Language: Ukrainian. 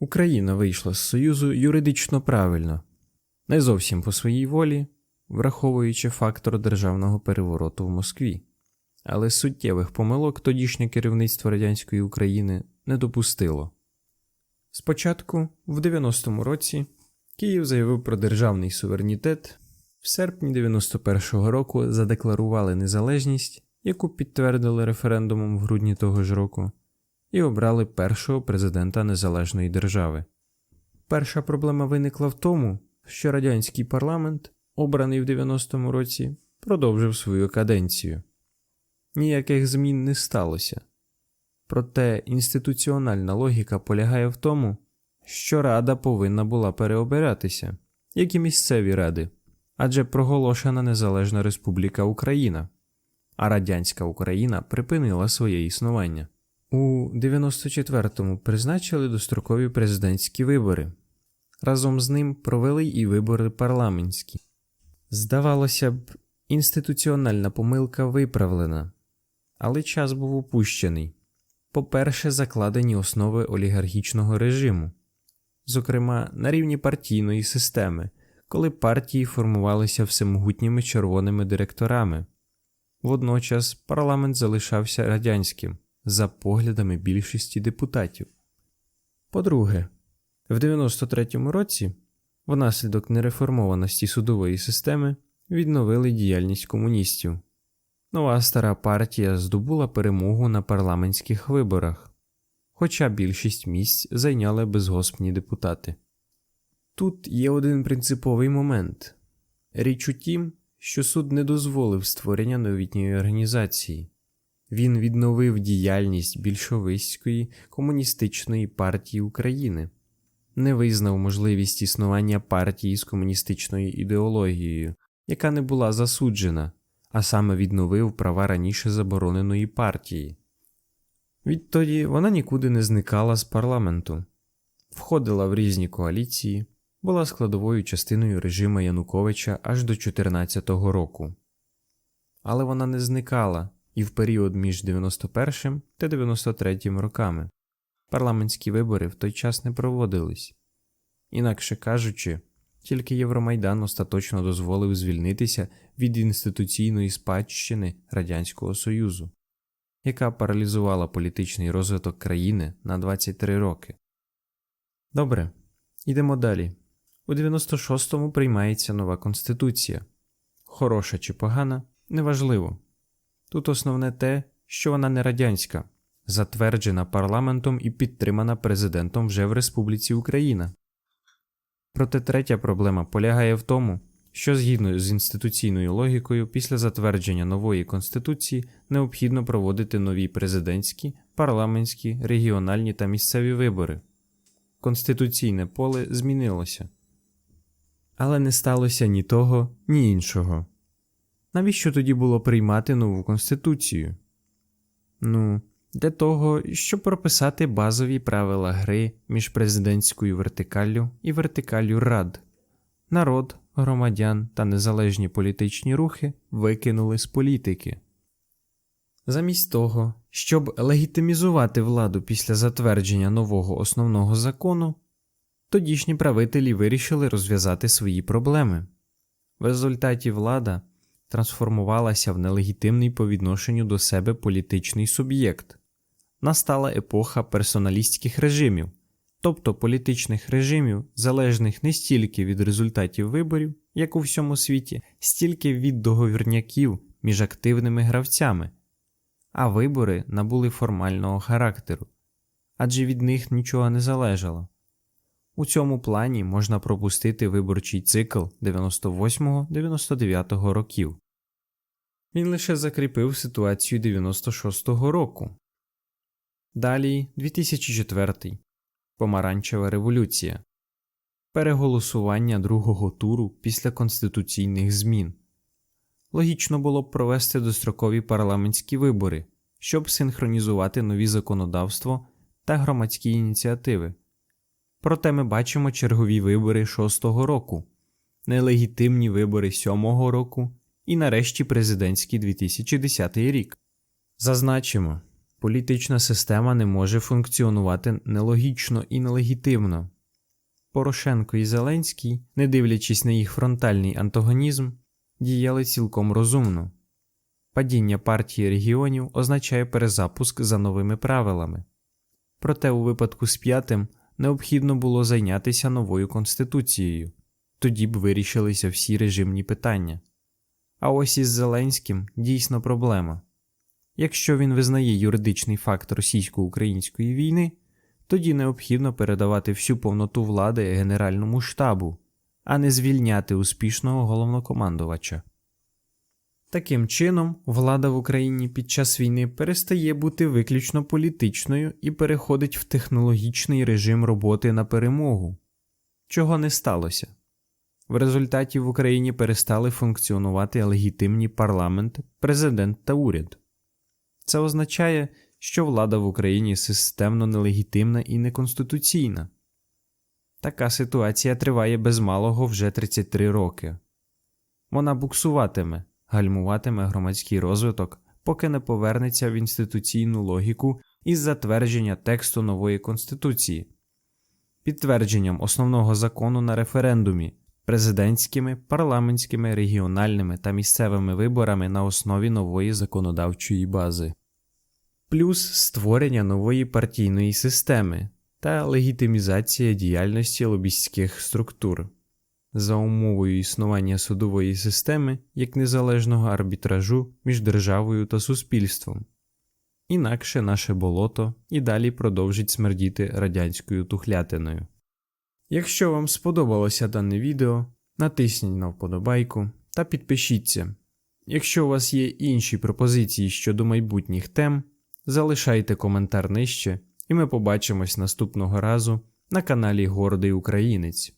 Україна вийшла з Союзу юридично правильно, не зовсім по своїй волі, враховуючи фактор державного перевороту в Москві, але суттєвих помилок тодішнє керівництво радянської України не допустило. Спочатку, в 90-му році, Київ заявив про державний суверенітет, в серпні 91-го року задекларували незалежність, яку підтвердили референдумом в грудні того ж року, і обрали першого президента незалежної держави. Перша проблема виникла в тому, що радянський парламент, обраний в 90-му році, продовжив свою каденцію. Ніяких змін не сталося. Проте інституціональна логіка полягає в тому, що рада повинна була переобиратися, як і місцеві ради, адже проголошена Незалежна Республіка Україна, а радянська Україна припинила своє існування. У 94-му призначили дострокові президентські вибори. Разом з ним провели і вибори парламентські. Здавалося б, інституціональна помилка виправлена, але час був упущений. По-перше, закладені основи олігархічного режиму, зокрема на рівні партійної системи, коли партії формувалися всемогутніми червоними директорами. Водночас парламент залишався радянським за поглядами більшості депутатів. По-друге, в 93-му році, внаслідок нереформованості судової системи, відновили діяльність комуністів. Нова стара партія здобула перемогу на парламентських виборах, хоча більшість місць зайняли безгоспні депутати. Тут є один принциповий момент річ у тім, що суд не дозволив створення новітньої організації. Він відновив діяльність більшовицької комуністичної партії України, не визнав можливість існування партії з комуністичною ідеологією, яка не була засуджена, а саме відновив права раніше забороненої партії. Відтоді вона нікуди не зникала з парламенту, входила в різні коаліції, була складовою частиною режиму Януковича аж до 2014 року. Але вона не зникала і в період між 91 та 93 роками. Парламентські вибори в той час не проводились. Інакше кажучи, тільки Євромайдан остаточно дозволив звільнитися від інституційної спадщини Радянського Союзу, яка паралізувала політичний розвиток країни на 23 роки. Добре, йдемо далі. У 96-му приймається нова конституція. Хороша чи погана, неважливо. Тут основне те, що вона не радянська, затверджена парламентом і підтримана президентом вже в Республіці Україна. Проте третя проблема полягає в тому, що згідно з інституційною логікою, після затвердження нової конституції необхідно проводити нові президентські, парламентські, регіональні та місцеві вибори. Конституційне поле змінилося. Але не сталося ні того, ні іншого. Навіщо тоді було приймати нову конституцію? Ну, для того, щоб прописати базові правила гри між президентською вертикаллю і вертикаллю рад. Народ, громадян та незалежні політичні рухи викинули з політики. Замість того, щоб легітимізувати владу після затвердження нового основного закону, тодішні правителі вирішили розв'язати свої проблеми. В результаті влада трансформувалася в нелегітимний по відношенню до себе політичний суб'єкт. Настала епоха персоналістських режимів, тобто політичних режимів, залежних не стільки від результатів виборів, як у всьому світі, стільки від договірняків між активними гравцями, а вибори набули формального характеру, адже від них нічого не залежало. У цьому плані можна пропустити виборчий цикл 98-99 років. Він лише закріпив ситуацію 96-го року. Далі 2004 Помаранчева революція, переголосування другого туру після конституційних змін. Логічно було б провести дострокові парламентські вибори, щоб синхронізувати нові законодавство та громадські ініціативи. Проте ми бачимо чергові вибори шостого року, нелегітимні вибори сьомого року і нарешті президентський 2010 рік. Зазначимо, Політична система не може функціонувати нелогічно і нелегітимно. Порошенко і Зеленський, не дивлячись на їх фронтальний антагонізм, діяли цілком розумно. Падіння партії регіонів означає перезапуск за новими правилами. Проте у випадку з п'ятим необхідно було зайнятися новою конституцією, тоді б вирішилися всі режимні питання. А ось із Зеленським дійсно проблема. Якщо він визнає юридичний факт російсько-української війни, тоді необхідно передавати всю повноту влади Генеральному штабу, а не звільняти успішного головнокомандувача. Таким чином, влада в Україні під час війни перестає бути виключно політичною і переходить в технологічний режим роботи на перемогу, чого не сталося. В результаті в Україні перестали функціонувати легітимні парламент, президент та уряд. Це означає, що влада в Україні системно нелегітимна і неконституційна. Така ситуація триває без малого вже 33 роки. Вона буксуватиме, гальмуватиме громадський розвиток, поки не повернеться в інституційну логіку із затвердження тексту нової конституції, підтвердженням основного закону на референдумі, президентськими, парламентськими, регіональними та місцевими виборами на основі нової законодавчої бази, плюс створення нової партійної системи та легітимізація діяльності лобістських структур за умовою існування судової системи як незалежного арбітражу між державою та суспільством. Інакше наше болото і далі продовжить смердіти радянською тухлятиною. Якщо вам сподобалося дане відео, натисніть на вподобайку та підпишіться. Якщо у вас є інші пропозиції щодо майбутніх тем, залишайте коментар нижче, і ми побачимось наступного разу на каналі Гордий Українець.